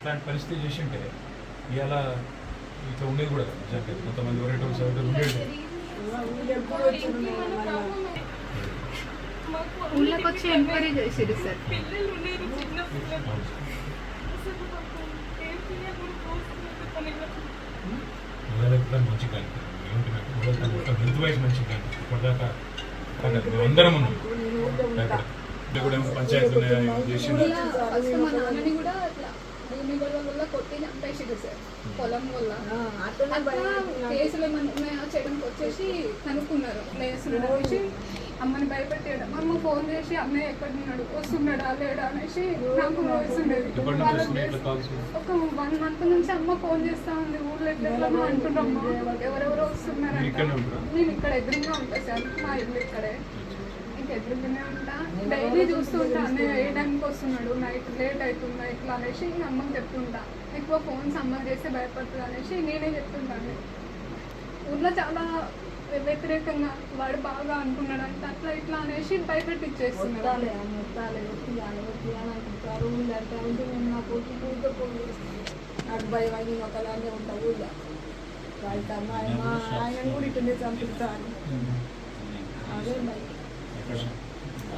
ఇట్లాంటి పరిస్థితి చేసి ఉంటే ఇవాళ ఇట్లా ఉండేది కూడా నిజానికి కొంతమంది వరేటోళ్ళు సరేటోళ్ళు ఉండేది. ఊళ్ళోకి వచ్చి ఎంక్వైరీ చేసిరు సార్. పిల్లలు ఉన్నారు చిన్న పిల్లలు అసలు మాకు ఏం తెలియకుండా పోస్తున్నారు తనకి. మొదలైతే కూడా మంచి కానీ ఏమిటంటే మొదలైతే మొత్తం హెల్త్ వైజ్ మంచి కానీ ఇప్పటిదాకా మేము అందరం ఉన్నాం. ఇక్కడ కూడా పంచాయతీ ఉన్నాయా, ఏమో చేసిండ్రు. ఫస్ట్ మా నాన్నని కూడా అట్లా భూమి గొడవ వల్ల సార్ పొలం వల్ల. కేసులు ఏమైనా ఉన్నాయా? చేయడానికి వచ్చేసి కనుక్కున్నారు. లేస్తున్నాడు అనేసి అమ్మని భయపెట్టాడు. అమ్మ ఫోన్ చేసి అన్నయ్య ఎక్కడ ఉన్నాడు వస్తున్నాడా? లేడా? అనేసి నాకు వస్తున్నాయి ఇట్లా కాల్స్ ఒక వన్ మంత్ నుంచి అమ్మ ఫోన్ చేస్తా ఉంది. ఊర్లో ఎట్లా అంటున్నాము ఎవరెవరో వస్తున్నారంట? నేను ఇక్కడ ఎదురుగా ఉంటా. సార్ మా ఇల్లు ఇక్కడే. ఇంకా ఎదురుగానే ఉంటా. డైలీ చూస్తూ ఉంటా. అన్నయ్య ఏ టైంకి వస్తున్నాడు? నైట్ లేట్ అవుతుందా? ఇట్లా అనేసి ఇంకా అమ్మకి చెప్తుంటా. ఎక్కువ ఫోన్స్ అమ్మ చేస్తే భయపడుతుంది అనేసి నేనే చెప్తుంటాను ఊర్లో చాలా వ్యతిరేకంగా వాడు బాగా అనుకున్నాడు అంటే అట్లా ఇట్లా అనేసి ఊళ్ళో చేస్తాను. నాకు భయం అయ్యి నేను ఒకదాన్నే ఉంటా ఊళ్ళో. ఆయన కూడా ఇట్లనే చంపుతాను అదే భయం